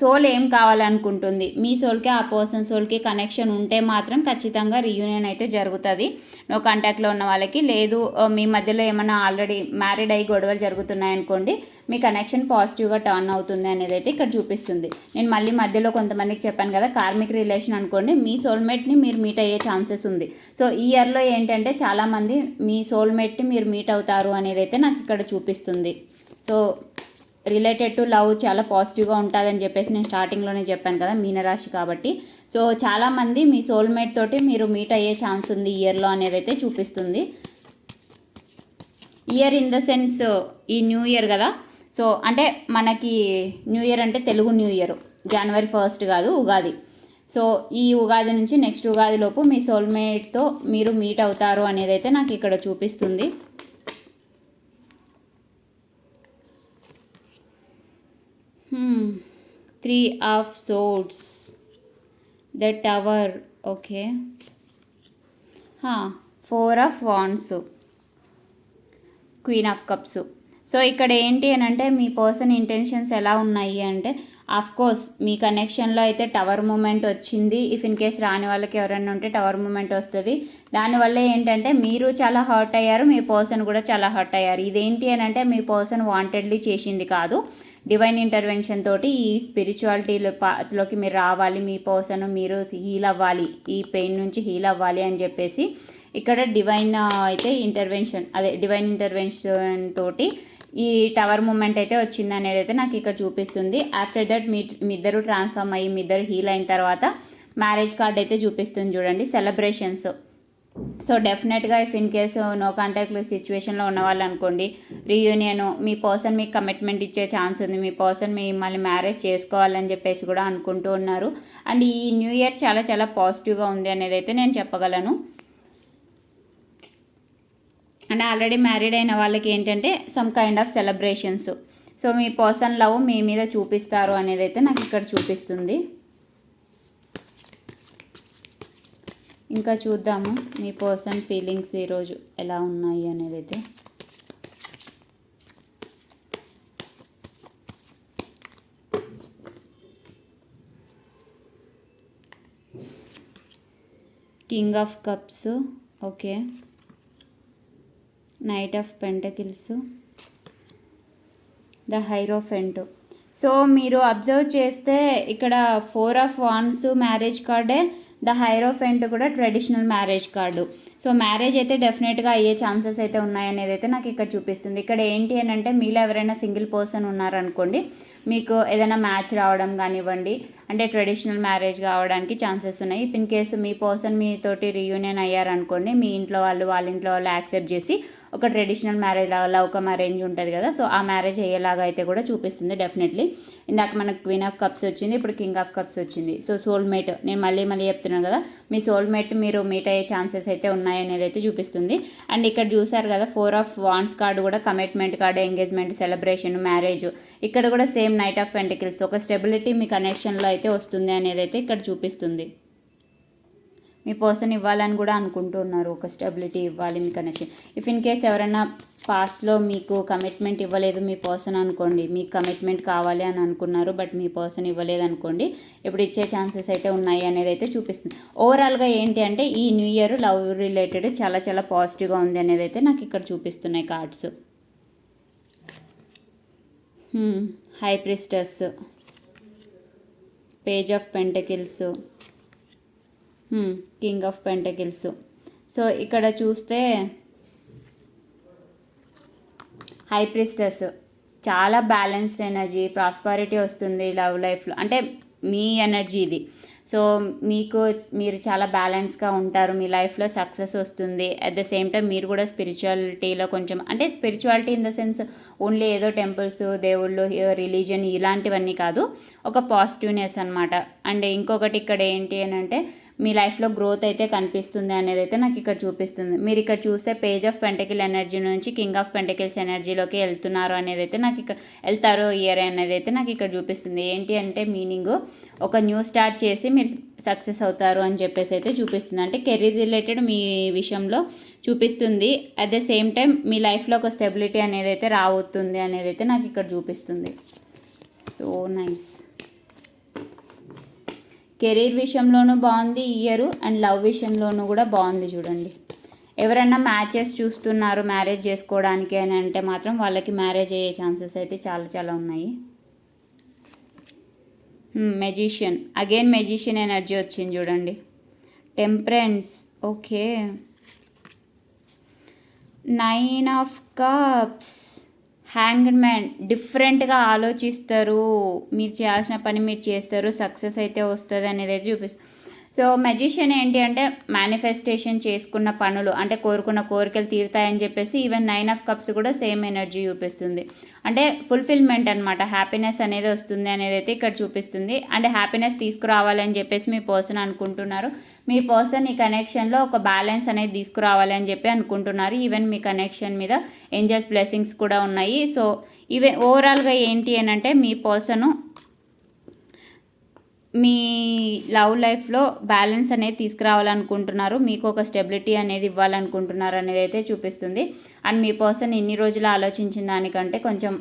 Speaker 1: సోల్ ఏం కావాలనుకుంటుంది మీ సోల్కి ఆ పర్సన్ సోల్కి కనెక్షన్ ఉంటే మాత్రం ఖచ్చితంగా రీయూనియన్ అయితే జరుగుతుంది నో కాంటాక్ట్లో ఉన్న వాళ్ళకి లేదు మీ మధ్యలో ఏమైనా ఆల్రెడీ మ్యారీడ్ అయ్యి గొడవలు జరుగుతున్నాయనుకోండి మీ కనెక్షన్ పాజిటివ్గా టర్న్ అవుతుంది అనేది అయితే ఇక్కడ చూపిస్తుంది నేను మళ్ళీ మధ్యలో కొంతమందికి చెప్పాను కదా కార్మిక రిలేషన్ అనుకోండి మీ సోల్మేట్ని మీరు మీట్ అయ్యే ఛాన్సెస్ ఉంది సో ఈ ఇయర్లో ఏంటంటే చాలామంది మీ సోల్మేట్ని మీరు మీట్ అవుతారు అనేది అయితే నాకు ఇక్కడ చూపిస్తుంది సో రిలేటెడ్ టు లవ్ చాలా పాజిటివ్గా ఉంటుందని చెప్పేసి నేను స్టార్టింగ్లోనే చెప్పాను కదా మీనరాశి కాబట్టి సో చాలామంది మీ సోల్మేట్ తోటి మీరు మీట్ అయ్యే ఛాన్స్ ఉంది ఇయర్లో అనేది అయితే చూపిస్తుంది ఇయర్ ఇన్ ద సెన్స్ ఈ న్యూ ఇయర్ కదా సో అంటే మనకి న్యూ ఇయర్ అంటే Telugu new year January first కాదు ఉగాది సో ఈ ఉగాది నుంచి నెక్స్ట్ ఉగాది లోపు మీ సోల్మేట్తో మీరు మీట్ అవుతారు అనేది అయితే నాకు ఇక్కడ చూపిస్తుంది three of swords the tower okay four of wands queen of cups so ఇక్కడ ఏంటి అని అంటే మీ పర్సన్ ఇంటెన్షన్స్ ఎలా ఉన్నాయి అంటే ఆఫ్ కోర్స్ మీ కనెక్షన్లో అయితే టవర్ మూమెంట్ వచ్చింది ఇఫ్ ఇన్ కేస్ రాని వాళ్ళకి ఎవరైనా ఉంటే టవర్ మూమెంట్ వస్తుంది దానివల్ల ఏంటంటే మీరు చాలా హర్ట్ అయ్యారు మీ పర్సన్ కూడా చాలా హర్ట్ అయ్యారు ఇదేంటి అని అంటే మీ పర్సన్ వాంటెడ్లీ చేసింది కాదు డివైన్ ఇంటర్వెన్షన్ తోటి ఈ స్పిరిచువాలిటీలో పాత్రలోకి మీరు రావాలి మీ పర్సన్ మీరు హీల్ అవ్వాలి ఈ పెయిన్ నుంచి హీల్ అవ్వాలి అని చెప్పేసి ఇక్కడ డివైన్ అయితే ఇంటర్వెన్షన్ అదే డివైన్ ఇంటర్వెన్షన్ తోటి ఈ టవర్ మూమెంట్ అయితే వచ్చింది అనేది అయితే నాకు ఇక్కడ చూపిస్తుంది ఆఫ్టర్ దట్ మీ మీ ఇద్దరు ట్రాన్స్ఫార్మ్ అయ్యి మీ ఇద్దరు హీల్ అయిన తర్వాత మ్యారేజ్ కార్డ్ అయితే చూపిస్తుంది చూడండి సెలబ్రేషన్స్ సో డెఫినెట్గా if in case no contact సిచ్యువేషన్లో ఉన్నవాళ్ళు అనుకోండి రీయూనియన్ మీ పర్సన్ మీకు కమిట్మెంట్ ఇచ్చే ఛాన్స్ ఉంది మీ పర్సన్ మిమ్మల్ని మ్యారేజ్ చేసుకోవాలని చెప్పేసి కూడా అనుకుంటూ ఉన్నారు అండ్ ఈ న్యూ ఇయర్ చాలా చాలా పాజిటివ్గా ఉంది అనేది అయితే నేను చెప్పగలను అండ్ ఆల్రెడీ మ్యారీడ్ అయిన వాళ్ళకి ఏంటంటే some kind of celebrations so me person love మీ మీద చూపిస్తారు అనేది అయితే నాకు ఇక్కడ చూపిస్తుంది ఇంకా చూద్దాము మీ పర్సన్ ఫీలింగ్స్ ఈరోజు ఎలా ఉన్నాయి అనేది అయితే king of cups okay knight of pentacles the hierophant so మీరు అబ్జర్వ్ చేస్తే ఇక్కడ ఫోర్ ఆఫ్ వాన్స్ మ్యారేజ్ కార్డే ద హైరోఫెంట్ కూడా traditional marriage card so marriage అయితే డెఫినెట్గా అయ్యే ఛాన్సెస్ అయితే ఉన్నాయనేది అయితే నాకు ఇక్కడ చూపిస్తుంది ఇక్కడ ఏంటి అని అంటే మీలో ఎవరైనా సింగిల్ పర్సన్ ఉన్నారనుకోండి మీకు ఏదైనా మ్యాచ్ రావడం కానివ్వండి అంటే ట్రెడిషనల్ మ్యారేజ్ కావడానికి ఛాన్సెస్ ఉన్నాయి ఇఫ్ ఇన్ కేసు మీ పర్సన్ మీతోటి రీయూనియన్ అయ్యారనుకోండి మీ ఇంట్లో వాళ్ళు వాళ్ళ ఇంట్లో వాళ్ళు యాక్సెప్ట్ చేసి ఒక ట్రెడిషనల్ మ్యారేజ్ లాగా ఒక మ్యారేజ్ ఉంటుంది కదా సో ఆ మ్యారేజ్ అయ్యేలాగా అయితే కూడా చూపిస్తుంది డెఫినెట్లీ ఇందాక మనకు క్వీన్ ఆఫ్ కప్స్ వచ్చింది ఇప్పుడు కింగ్ ఆఫ్ కప్స్ వచ్చింది సో సోల్మేట్ నేను మళ్ళీ మళ్ళీ చెప్తున్నాను కదా మీ సోల్మేట్ మీరు మీట్ అయ్యే ఛాన్సెస్ అయితే ఉన్నాయనేది అయితే చూపిస్తుంది అండ్ ఇక్కడ చూసారు కదా ఫోర్ ఆఫ్ వాన్స్ కార్డు కూడా commitment card engagement celebration marriage ఇక్కడ కూడా same same knight of pentacles ఒక స్టెబిలిటీ మీ కనెక్షన్లో అయితే వస్తుంది అనేది అయితే ఇక్కడ చూపిస్తుంది మీ పర్సన్ ఇవ్వాలని కూడా అనుకుంటున్నారు ఒక స్టెబిలిటీ ఇవ్వాలి మీ కనెక్షన్ ఇఫ్ ఇన్ కేస్ ఎవరైనా పాస్ట్లో మీకు కమిట్మెంట్ ఇవ్వలేదు మీ పర్సన్ అనుకోండి మీకు కమిట్మెంట్ కావాలి అని అనుకున్నారు బట్ మీ పర్సన్ ఇవ్వలేదు అనుకోండి ఇప్పుడు ఇచ్చే ఛాన్సెస్ అయితే ఉన్నాయి అనేది అయితే చూపిస్తుంది ఓవరాల్గా ఏంటి అంటే ఈ న్యూ ఇయర్ లవ్ రిలేటెడ్ చాలా చాలా పాజిటివ్గా ఉంది అనేది అయితే నాకు ఇక్కడ చూపిస్తున్నాయి cards high priestess page of pentacles king of pentacles so ఇక్కడ చూస్తే హై ప్రిస్టర్స్ చాలా బ్యాలెన్స్డ్ ఎనర్జీ ప్రాస్పారిటీ వస్తుంది లవ్ లైఫ్లో అంటే మీ ఎనర్జీ ఇది సో మీకు మీరు చాలా బ్యాలెన్స్గా ఉంటారు మీ లైఫ్లో సక్సెస్ వస్తుంది అట్ ద సేమ్ టైం మీరు కూడా స్పిరిచువాలిటీలో కొంచెం అంటే spirituality in the sense only ఏదో టెంపుల్స్ దేవుళ్ళు రిలీజన్ ఇలాంటివన్నీ కాదు ఒక పాజిటివ్నెస్ అనమాట అండ్ ఇంకొకటి ఇక్కడ ఏంటి అని అంటే మీ లైఫ్లో గ్రోత్ అయితే కనిపిస్తుంది అనేది అయితే నాకు ఇక్కడ చూపిస్తుంది మీరు ఇక్కడ చూస్తే పేజ్ ఆఫ్ పెంటకిల్ ఎనర్జీ నుంచి కింగ్ ఆఫ్ పెంటకిల్స్ ఎనర్జీలోకి వెళ్తున్నారు అనేది అయితే నాకు ఇక్కడ వెళ్తారు ఇయర్ అనేది అయితే నాకు ఇక్కడ చూపిస్తుంది ఏంటి అంటే మీనింగ్ ఒక న్యూ స్టార్ట్ చేసి మీరు సక్సెస్ అవుతారు అని చెప్పేసి అయితే చూపిస్తుంది అంటే కెరీర్ రిలేటెడ్ మీ విషయంలో చూపిస్తుంది అట్ ద సేమ్ టైం మీ లైఫ్లో ఒక స్టెబిలిటీ అనేది అయితే రావుతుంది అనేది అయితే నాకు ఇక్కడ చూపిస్తుంది సో నైస్ కెరీర్ విషయంలోనూ బాగుంది ఇయర్ అండ్ లవ్ విషయంలోనూ కూడా బాగుంది చూడండి ఎవరైనా మ్యాచెస్ చూస్తున్నారు మ్యారేజ్ చేసుకోవడానికి అని అంటే మాత్రం వాళ్ళకి మ్యారేజ్ అయ్యే ఛాన్సెస్ అయితే చాలా చాలా ఉన్నాయి మెజిషియన్ అగైన్ మెజిషియన్ ఎనర్జీ వచ్చింది చూడండి temperance okay nine of cups hang man డిఫరెంట్గా ఆలోచిస్తారు మీరు చేయాల్సిన పని మీరు చేస్తారు సక్సెస్ అయితే వస్తుంది అనేది చూపిస్తారు సో మెజిషియన్ ఏంటి అంటే మేనిఫెస్టేషన్ చేసుకున్న పనులు అంటే కోరుకున్న కోరికలు తీరుతాయని చెప్పేసి ఈవెన్ నైన్ ఆఫ్ కప్స్ కూడా సేమ్ ఎనర్జీ చూపిస్తుంది అంటే ఫుల్ఫిల్మెంట్ అనమాట హ్యాపీనెస్ అనేది వస్తుంది అనేది అయితే ఇక్కడ చూపిస్తుంది అంటే హ్యాపీనెస్ తీసుకురావాలని చెప్పేసి మీ పర్సన్ అనుకుంటున్నారు మీ పర్సన్ ఈ కనెక్షన్లో ఒక బ్యాలెన్స్ అనేది తీసుకురావాలని చెప్పి అనుకుంటున్నారు ఈవెన్ మీ కనెక్షన్ మీద ఏంజల్స్ బ్లెస్సింగ్స్ కూడా ఉన్నాయి సో ఇవే ఓవరాల్గా ఏంటి అని అంటే మీ పర్సను మీ లవ్ లైఫ్లో బ్యాలెన్స్ అనేది తీసుకురావాలనుకుంటున్నారు మీకు ఒక స్టెబిలిటీ అనేది ఇవ్వాలనుకుంటున్నారు అనేది అయితే చూపిస్తుంది అండ్ మీ పర్సన్ ఇన్ని రోజులు ఆలోచించిన దానికంటే కొంచెం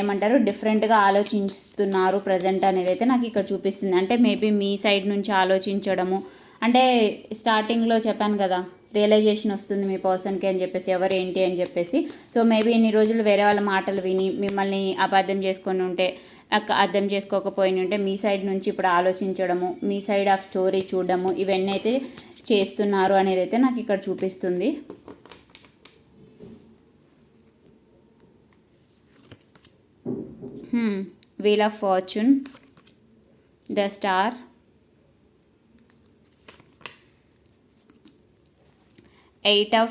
Speaker 1: ఏమంటారు డిఫరెంట్గా ఆలోచిస్తున్నారు ప్రజెంట్ అనేది అయితే నాకు ఇక్కడ చూపిస్తుంది అంటే మేబీ మీ సైడ్ నుంచి ఆలోచించడము అంటే స్టార్టింగ్లో చెప్పాను కదా రియలైజేషన్ వస్తుంది మీ పర్సన్కి అని చెప్పేసి ఎవరు ఏంటి అని చెప్పేసి సో మేబీ ఇన్ని రోజులు వేరే వాళ్ళ మాటలు విని మిమ్మల్ని అబద్ధం చేసుకొని ఉంటే అక్క అర్థం చేసుకోకపోయి ఉంటే మీ సైడ్ నుంచి ఇప్పుడు ఆలోచించడము మీ సైడ్ ఆఫ్ స్టోరీ చూడడము ఇవన్నీ అయితే చేస్తున్నారు అనేది అయితే నాకు ఇక్కడ చూపిస్తుంది wheel of fortune the star eight of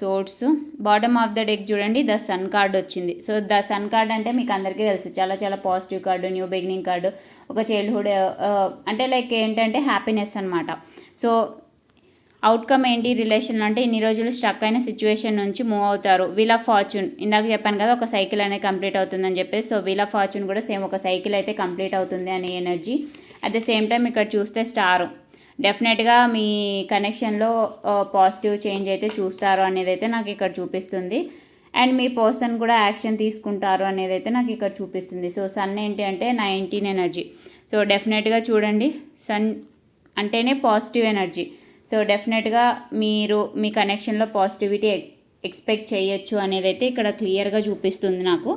Speaker 1: swords bottom of the deck చూడండి ద సన్ కార్డ్ వచ్చింది సో ద సన్ కార్డ్ అంటే మీకు అందరికీ తెలుసు చాలా చాలా positive card new beginning card ఒక చైల్డ్హుడ్ uh, uh, అంటే లైక్ ఏంటంటే హ్యాపీనెస్ అనమాట సో అవుట్కమ్ ఏంటి రిలేషన్ అంటే ఇన్ని రోజులు స్ట్రక్ అయిన సిచ్యువేషన్ నుంచి మూవ్ అవుతారు వీల్ ఆఫ్ ఫార్చ్యూన్ ఇందాక చెప్పాను కదా ఒక సైకిల్ అనేది కంప్లీట్ అవుతుందని చెప్పేసి సో వీల్ ఆఫ్ ఫార్చ్యూన్ కూడా సేమ్ ఒక సైకిల్ అయితే కంప్లీట్ అవుతుంది అనే energy at the same time ఇక్కడ చూస్తే స్టార్ డెఫినెట్గా మీ కనెక్షన్లో పాజిటివ్ చేంజ్ అయితే చూస్తారు అనేది అయితే నాకు ఇక్కడ చూపిస్తుంది అండ్ మీ పర్సన్ కూడా యాక్షన్ తీసుకుంటారు అనేది అయితే నాకు ఇక్కడ చూపిస్తుంది సో సన్ ఏంటి అంటే నైన్టీన్ ఎనర్జీ సో డెఫినెట్గా చూడండి సన్ అంటేనే పాజిటివ్ ఎనర్జీ సో డెఫినెట్గా మీరు మీ కనెక్షన్లో పాజిటివిటీ ఎక్స్పెక్ట్ చేయొచ్చు అనేది అయితే ఇక్కడ క్లియర్గా చూపిస్తుంది నాకు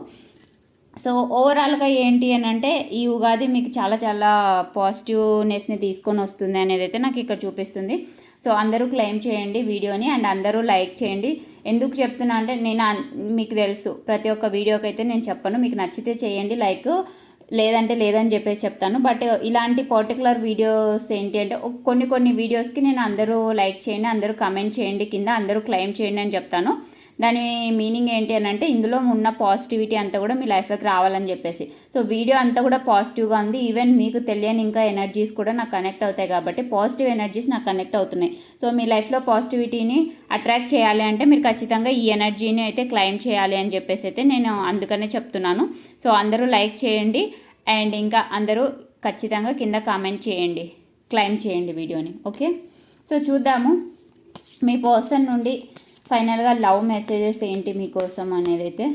Speaker 1: సో ఓవరాల్గా ఏంటి అని అంటే ఈ ఉగాది మీకు చాలా చాలా పాజిటివ్నెస్ని తీసుకొని వస్తుంది అనేది అయితే నాకు ఇక్కడ చూపిస్తుంది సో అందరూ క్లెయిమ్ చేయండి వీడియోని అండ్ అందరూ లైక్ చేయండి ఎందుకు చెప్తున్నా అంటే నేను మీకు తెలుసు ప్రతి ఒక్క వీడియోకి అయితే నేను చెప్పను మీకు నచ్చితే చేయండి లైక్ లేదంటే లేదని చెప్పేసి చెప్తాను బట్ ఇలాంటి పర్టికులర్ వీడియోస్ ఏంటి అంటే కొన్ని కొన్ని వీడియోస్కి నేను అందరూ లైక్ చేయండి అందరూ కమెంట్ చేయండి కింద అందరూ క్లెయిమ్ చేయండి అని చెప్తాను దాని మీనింగ్ ఏంటి అని అంటే ఇందులో ఉన్న పాజిటివిటీ అంతా కూడా మీ లైఫ్లోకి రావాలని చెప్పేసి సో వీడియో అంతా కూడా పాజిటివ్గా ఉంది ఈవెన్ మీకు తెలియని ఇంకా ఎనర్జీస్ కూడా నాకు కనెక్ట్ అవుతాయి కాబట్టి పాజిటివ్ ఎనర్జీస్ నాకు కనెక్ట్ అవుతున్నాయి సో మీ లైఫ్లో పాజిటివిటీని అట్రాక్ట్ చేయాలి అంటే మీరు ఖచ్చితంగా ఈ ఎనర్జీని అయితే క్లైమ్ చేయాలి అని చెప్పేసి అయితే నేను అందుకనే చెప్తున్నాను సో అందరూ లైక్ చేయండి అండ్ ఇంకా అందరూ ఖచ్చితంగా కింద కామెంట్ చేయండి క్లైమ్ చేయండి వీడియోని ఓకే సో చూద్దాము మీ పర్సన్ నుండి ఫైనల్గా లవ్ మెసేజెస్ ఏంటి మీకోసం అనేది అయితే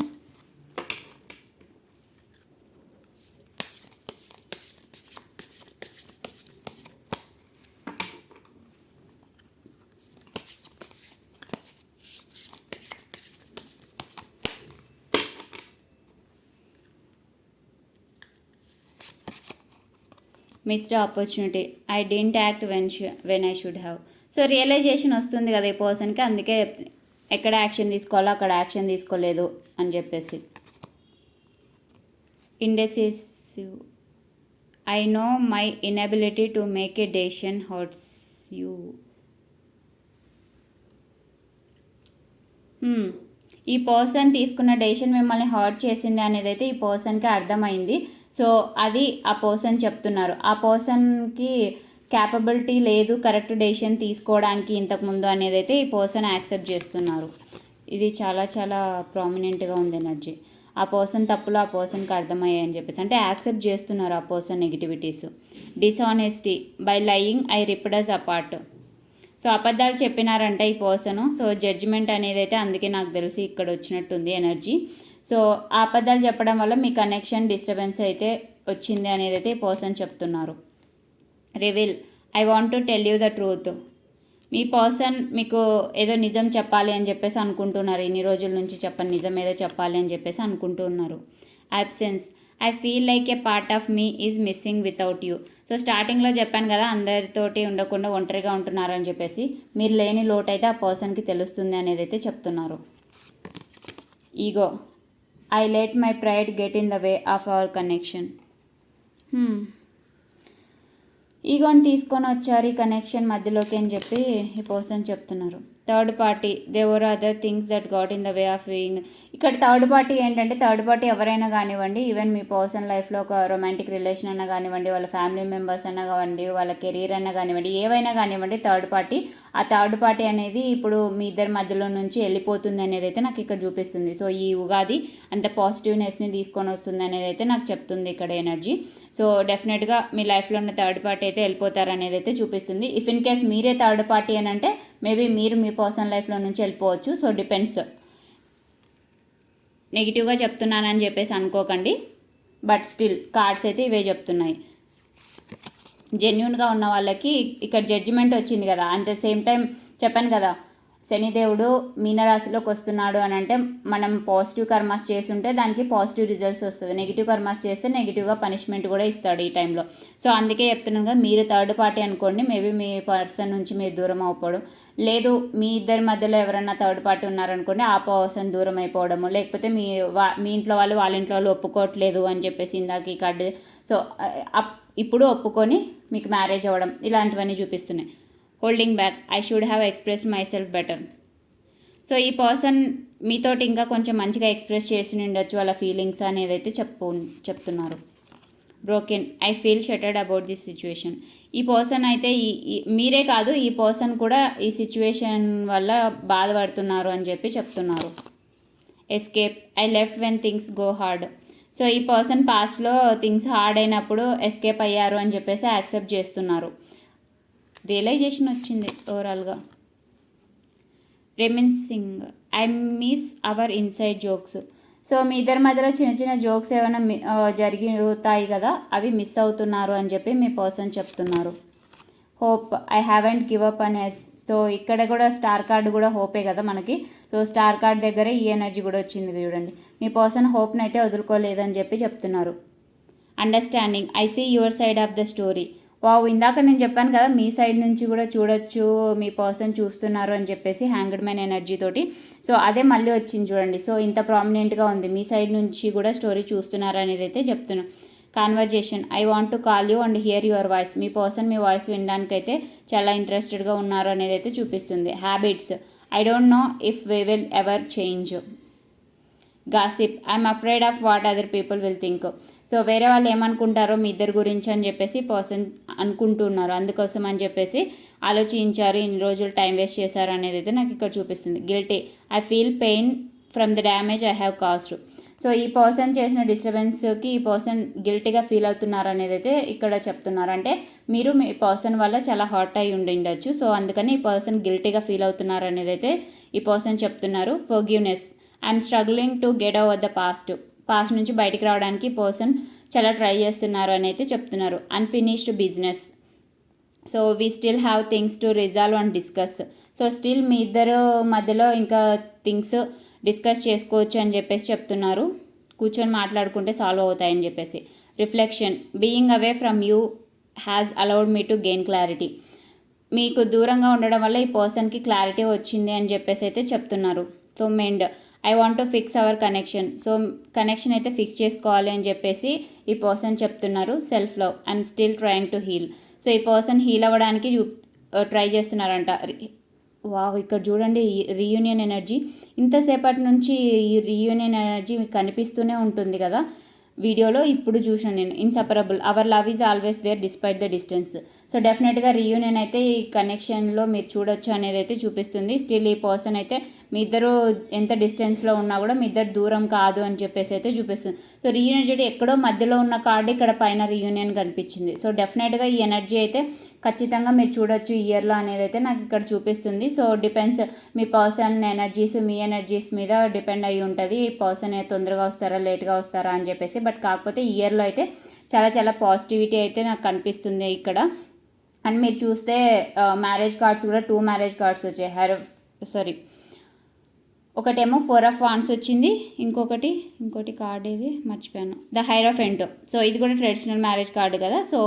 Speaker 1: missed opportunity I didn't act when when I should have so realisation వస్తుంది కదా ఈ పర్సన్కి అందుకే ఎక్కడ యాక్షన్ తీసుకోవాలో అక్కడ యాక్షన్ తీసుకోలేదు అని చెప్పేసి indecisive I know my inability to make a decision hurts you ఈ పర్సన్ తీసుకున్న డెసిషన్ మిమ్మల్ని హర్ట్ చేసింది అనేది అయితే ఈ పర్సన్కి అర్థమైంది సో అది ఆ పర్సన్ చెప్తున్నారు ఆ పర్సన్కి క్యాపబిలిటీ లేదు కరెక్ట్ డెసిషన్ తీసుకోవడానికి ఇంతకుముందు అనేది అయితే ఈ పర్సన్ యాక్సెప్ట్ చేస్తున్నారు ఇది చాలా చాలా ప్రామినెంట్గా ఉంది ఎనర్జీ ఆ పర్సన్ తప్పులు ఆ పర్సన్కి అర్థమయ్యాయని చెప్పేసి అంటే యాక్సెప్ట్ చేస్తున్నారు ఆ person negativities dishonesty by lying I ripped us apart so అబద్ధాలు చెప్పినారంట ఈ పర్సన్ సో జడ్జిమెంట్ అనేది అయితే అందుకే నాకు తెలిసి ఇక్కడ వచ్చినట్టుంది ఎనర్జీ సో ఆ అబద్ధాలు చెప్పడం వల్ల మీ కనెక్షన్ డిస్టర్బెన్స్ అయితే వచ్చింది అనేది అయితే ఈ పర్సన్ చెప్తున్నారు reveal I want to tell you the truth me person మీకు ఏదో నిజం చెప్పాలి అని చెప్పేసి అనుకుంటున్నారు ఇన్ని రోజుల నుంచి చెప్పండి నిజం ఏదో చెప్పాలి అని చెప్పేసి అనుకుంటున్నారు absence I feel like a part of me is missing without you so స్టార్టింగ్లో చెప్పాను కదా అందరితోటి ఉండకుండా ఒంటరిగా ఉంటున్నారు అని చెప్పేసి మీరు లేని లోటు అయితే ఆ పర్సన్కి తెలుస్తుంది అనేది అయితే చెప్తున్నారు ego I let my pride get in the way of our connection ఇగోని తీసుకొని వచ్చారు ఈ కనెక్షన్ మధ్యలోకి అని చెప్పి ఈ పర్సన్ చెప్తున్నారు third party there were other things that got in the way of being ఇక్కడ థర్డ్ పార్టీ ఏంటంటే థర్డ్ పార్టీ ఎవరైనా కానివ్వండి ఈవెన్ మీ పర్సనల్ లైఫ్లో ఒక రొమాంటిక్ రిలేషన్ అయినా కానివ్వండి వాళ్ళ ఫ్యామిలీ మెంబర్స్ అయినా కానివ్వండి వాళ్ళ కెరీర్ అన్న కానివ్వండి ఏవైనా కానివ్వండి థర్డ్ పార్టీ ఆ థర్డ్ పార్టీ అనేది ఇప్పుడు మీ ఇద్దరి మధ్యలో నుంచి వెళ్ళిపోతుంది అనేది అయితే నాకు ఇక్కడ చూపిస్తుంది సో ఈ ఉగాది అంత పాజిటివ్నెస్ని తీసుకొని వస్తుంది అనేది అయితే నాకు చెప్తుంది ఇక్కడ ఎనర్జీ సో డెఫినెట్గా మీ లైఫ్లో ఉన్న థర్డ్ పార్టీ అయితే వెళ్ళిపోతారు అనేది అయితే చూపిస్తుంది ఇఫ్ ఇన్ కేస్ మీరే థర్డ్ పార్టీ అని అంటే మేబీ మీరు మీ పర్సనల్ లైఫ్లో నుంచి వెళ్ళిపోవచ్చు సో డిపెండ్స్ నెగిటివ్గా చెప్తున్నానని చెప్పేసి అనుకోకండి బట్ స్టిల్ కార్డ్స్ అయితే ఇవే చెప్తున్నాయి జెన్యున్గా ఉన్న వాళ్ళకి ఇక్కడ జడ్జిమెంట్ వచ్చింది కదా అంత సేమ్ టైం చెప్పాను కదా శనిదేవుడు మీనరాశిలోకి వస్తున్నాడు అని అంటే మనం పాజిటివ్ కర్మాస్ చేస్తుంటే దానికి పాజిటివ్ రిజల్ట్స్ వస్తుంది నెగిటివ్ కర్మాస్ చేస్తే నెగిటివ్గా పనిష్మెంట్ కూడా ఇస్తాడు ఈ టైంలో సో అందుకే చెప్తున్నాను కదా మీరు థర్డ్ పార్టీ అనుకోండి మేబీ మీ పర్సన్ నుంచి మీరు దూరం అవ్వడం లేదు మీ ఇద్దరి మధ్యలో ఎవరైనా థర్డ్ పార్టీ ఉన్నారనుకోండి ఆ పర్సన్ దూరం అయిపోవడము లేకపోతే మీ వా మీ ఇంట్లో వాళ్ళు వాళ్ళ ఇంట్లో వాళ్ళు ఒప్పుకోవట్లేదు అని చెప్పేసి ఇందాక ఈ కార్డు సో ఇప్పుడు ఒప్పుకొని మీకు మ్యారేజ్ అవ్వడం ఇలాంటివన్నీ చూపిస్తున్నాయి holding back I should have express myself better so ఈ పర్సన్ మీతోటి ఇంకా కొంచెం మంచిగా ఎక్స్ప్రెస్ చేసి ఉండొచ్చు వాళ్ళ ఫీలింగ్స్ అనేది అయితే చెప్పు చెప్తున్నారు broken I feel shattered about this situation ఈ పర్సన్ అయితే ఈ మీరే కాదు ఈ పర్సన్ కూడా ఈ సిచ్యువేషన్ వల్ల బాధపడుతున్నారు అని చెప్పి చెప్తున్నారు escape I left when things go hard so ఈ పర్సన్ పాస్ట్లో థింగ్స్ హార్డ్ అయినప్పుడు ఎస్కేప్ అయ్యారు అని చెప్పేసి యాక్సెప్ట్ చేస్తున్నారు రియలైజేషన్ వచ్చింది ఓవరాల్గా reminiscing I miss our inside jokes so మీ ఇద్దరి మధ్యలో చిన్న చిన్న జోక్స్ ఏమైనా జరుగుతాయి కదా అవి మిస్ అవుతున్నారు అని చెప్పి మీ పర్సన్ చెప్తున్నారు hope I haven't give up అనే సో ఇక్కడ కూడా స్టార్ కార్డు కూడా హోపే కదా మనకి సో స్టార్ కార్డ్ దగ్గర ఈ ఎనర్జీ కూడా వచ్చింది చూడండి మీ పర్సన్ హోప్ని అయితే వదులుకోలేదని చెప్పి చెప్తున్నారు understanding I see your side of the story wow ఇందాక నేను చెప్పాను కదా మీ సైడ్ నుంచి కూడా చూడొచ్చు మీ పర్సన్ చూస్తున్నారు అని చెప్పేసి హ్యాంగ్డ్ మ్యాన్ ఎనర్జీ తోటి సో అదే మళ్ళీ వచ్చింది చూడండి సో ఇంత ప్రామినెంట్గా ఉంది మీ సైడ్ నుంచి కూడా స్టోరీ చూస్తున్నారు అనేది అయితే చెప్తున్నాను conversation I want to call you and hear your voice me person మీ వాయిస్ వినడానికైతే చాలా ఇంట్రెస్టెడ్గా ఉన్నారు అనేది అయితే చూపిస్తుంది habits I don't know if we will ever change gossip I'm afraid of what other people will think so వేరే వాళ్ళు ఏమనుకుంటారో మీ ఇద్దరు గురించి అని చెప్పేసి పర్సన్ అనుకుంటున్నారు అందుకోసం అని చెప్పేసి ఆలోచించారు ఇన్ని రోజులు టైం వేస్ట్ చేశారు అనేది అయితే నాకు ఇక్కడ చూపిస్తుంది guilty I feel pain from the damage I have caused so ఈ పర్సన్ చేసిన డిస్టర్బెన్స్కి ఈ పర్సన్ గిల్టీగా ఫీల్ అవుతున్నారు అనేది అయితే ఇక్కడ చెప్తున్నారు అంటే మీరు మీ పర్సన్ వల్ల చాలా హాట్ అయి ఉండి సో అందుకని ఈ పర్సన్ గిల్టీగా ఫీల్ అవుతున్నారు అనేది అయితే ఈ పర్సన్ చెప్తున్నారు forgiveness I'm struggling to get over the past past నుంచి బయటికి రావడానికి పర్సన్ చాలా ట్రై చేస్తున్నారు అని అయితే చెప్తున్నారు unfinished business so we still have things to resolve and discuss so still మీ ఇద్దరు మధ్యలో ఇంకా థింగ్స్ డిస్కస్ చేసుకోవచ్చు అని చెప్పేసి చెప్తున్నారు కూర్చొని మాట్లాడుకుంటే సాల్వ్ అవుతాయని చెప్పేసి reflection being away from you has allowed me to gain clarity మీకు దూరంగా ఉండడం వల్ల ఈ పర్సన్కి క్లారిటీ వచ్చింది అని చెప్పేసి అయితే చెప్తున్నారు so mend I want to fix our connection so connection అయితే ఫిక్స్ చేసుకోవాలి అని చెప్పేసి ఈ పర్సన్ చెప్తున్నారు self love I'm still trying to heal so ఈ పర్సన్ హీల్ అవ్వడానికి ట్రై uh, చేస్తున్నారంట వావ్ ఇక్కడ చూడండి రీయూనియన్ ఎనర్జీ ఇంతసేపటి నుంచి ఈ రీయూనియన్ ఎనర్జీ మీకు కనిపిస్తూనే ఉంటుంది కదా వీడియోలో ఇప్పుడు చూసాను నేను inseparable our love is always there despite the distance so డెఫినెట్గా రీయూనియన్ అయితే ఈ కనెక్షన్లో మీరు చూడొచ్చు అనేది అయితే చూపిస్తుంది స్టిల్ ఈ పర్సన్ అయితే మీ ఇద్దరు ఎంత డిస్టెన్స్లో ఉన్నా కూడా మీ ఇద్దరు దూరం కాదు అని చెప్పేసి అయితే చూపిస్తుంది సో రీయూనియన్ ఎక్కడో మధ్యలో ఉన్న కార్డు ఇక్కడ పైన రీయూనియన్ కనిపించింది సో డెఫినెట్గా ఈ ఎనర్జీ అయితే ఖచ్చితంగా మీరు చూడొచ్చు ఇయర్లో అనేది అయితే నాకు ఇక్కడ చూపిస్తుంది సో డిపెండ్స్ మీ పర్సన్ ఎనర్జీస్ మీ ఎనర్జీస్ మీద డిపెండ్ అయి ఉంటుంది ఈ పర్సన్ తొందరగా వస్తారా లేట్గా వస్తారా అని చెప్పేసి బట్ కాకపోతే ఇయర్లో అయితే చాలా చాలా పాజిటివిటీ అయితే నాకు కనిపిస్తుంది ఇక్కడ అండ్ మీరు చూస్తే మ్యారేజ్ uh, కార్డ్స్ కూడా టూ మ్యారేజ్ కార్డ్స్ వచ్చాయి హెర్ సారీ ఒకటేమో ఫోర్ ఆఫ్ వాన్స్ వచ్చింది ఇంకొకటి ఇంకోటి కార్డ్ ఇది మర్చిపోయాను ద హైర్ ఆఫ్ ఎంటో సో ఇది కూడా ట్రెడిషనల్ మ్యారేజ్ కార్డు కదా సో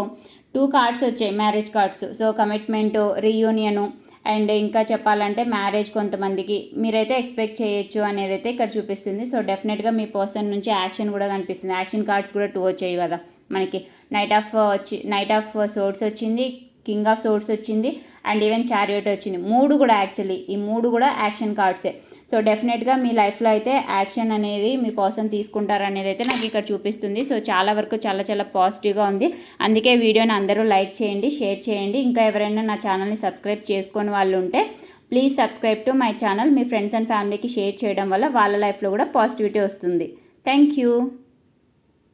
Speaker 1: టూ కార్డ్స్ వచ్చాయి marriage cards so commitment reunion and ఇంకా చెప్పాలంటే మ్యారేజ్ కొంతమందికి మీరైతే ఎక్స్పెక్ట్ చేయొచ్చు అనేది అయితే ఇక్కడ చూపిస్తుంది సో డెఫినెట్గా మీ పర్సన్ నుంచి యాక్షన్ కూడా కనిపిస్తుంది యాక్షన్ కార్డ్స్ కూడా టూ వచ్చాయి కదా మనకి నైట్ ఆఫ్ వచ్చి నైట్ ఆఫ్ సోర్స్ వచ్చింది కింగ్ ఆఫ్ సోర్స్ వచ్చింది అండ్ ఈవెన్ చారియట్ వచ్చింది మూడు కూడా యాక్చువల్లీ ఈ మూడు కూడా యాక్షన్ కార్డ్సే సో డెఫినెట్గా మీ లైఫ్లో అయితే యాక్షన్ అనేది మీ పర్సన్ తీసుకుంటారనేది అయితే నాకు ఇక్కడ చూపిస్తుంది సో చాలా వరకు చాలా చాలా పాజిటివ్గా ఉంది అందుకే వీడియోని అందరూ లైక్ చేయండి షేర్ చేయండి ఇంకా ఎవరైనా నా ఛానల్ని సబ్స్క్రైబ్ చేసుకుని వాళ్ళు ఉంటే please subscribe to my channel me friends and ఫ్యామిలీకి షేర్ చేయడం వల్ల వాళ్ళ లైఫ్లో కూడా పాజిటివిటీ వస్తుంది థ్యాంక్ యూ